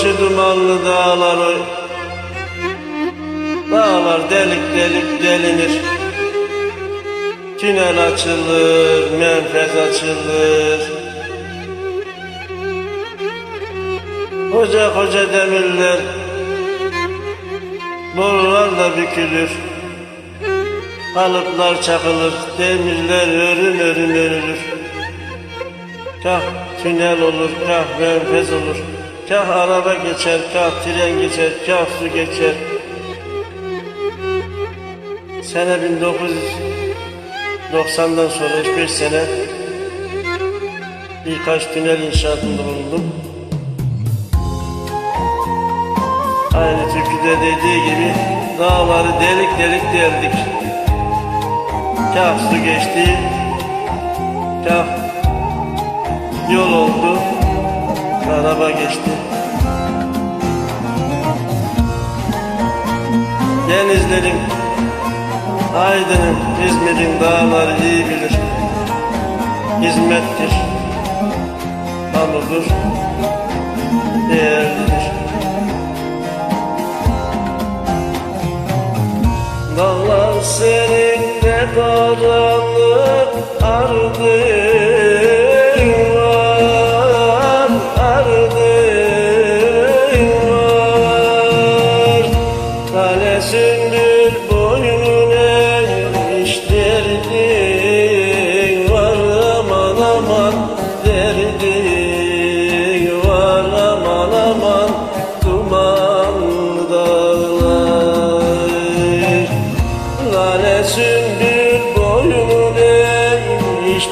başı dumanlı dağları. Dağlar delik delik delinir. Tünel açılır, menfez açılır. Koca koca demirler Borularla bükülür. Kalıplar çakılır, demirler örün örün örülür. Kah tünel olur, kah menfez olur Kah araba geçer, kah tren geçer, kah su geçer Sene 1990'dan sonra 3-5 sene birkaç tünel inşaatında bulundum. Aynı türküde dediği gibi dağları delik delik deldik. Kah su geçti, kah yol oldu, araba geçti. Denizlerin, Aydın'ın, İzmir'in dağları iyi bilir. Hizmettir, kamudur, değerlidir. Dağlar seninle karanlık Lale sündür boynun eğmiş derdin var aman aman derdin var aman aman dumanlı dağlar. Lale sündür boynun eğmiş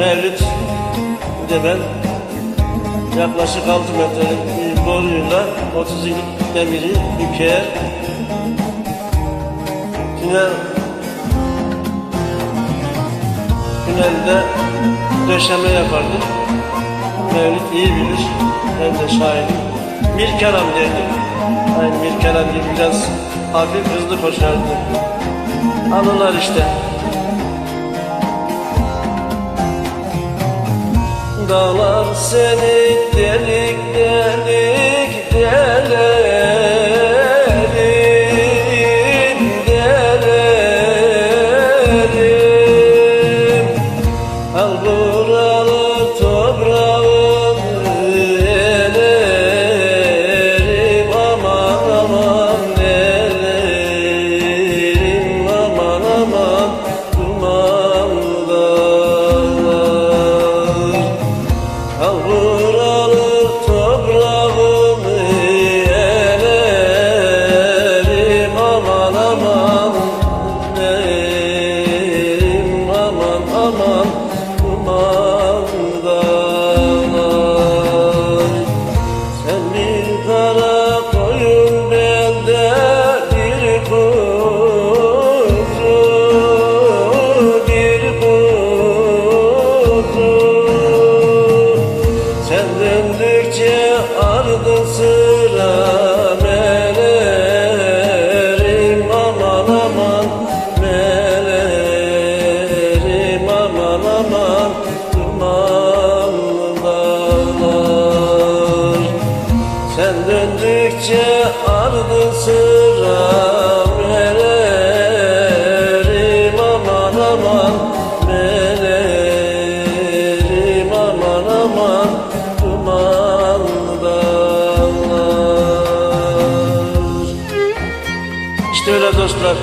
Mevlüt bir de ben yaklaşık 6 metrelik boruyla 30 yıllık demiri büker tünel tünelde döşeme yapardık. Mevlüt iyi bilir. Ben de şahidim. Mirkeram derdi. Aynı Mirkeram gibi biraz hafif hızlı koşardı. Anılar işte. Dağlar seni delik Geldikçe ardın sıram. Nererim aman aman Nererim aman aman Duman dağlar. İşte öyle dostlar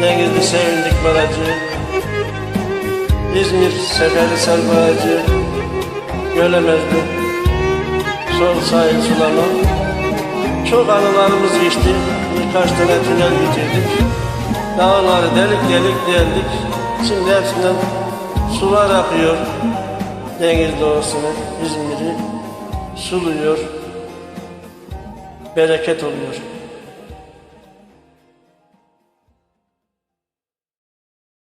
Ne girdi sevindik baracı İzmir seferi sarmacı Gölemezdi sol sahil sulanı çok anılarımız geçti, birkaç tane tünel bitirdik. Dağları delik delik deldik, şimdi hepsinden sular akıyor. Deniz doğasını, İzmir'i suluyor, bereket oluyor.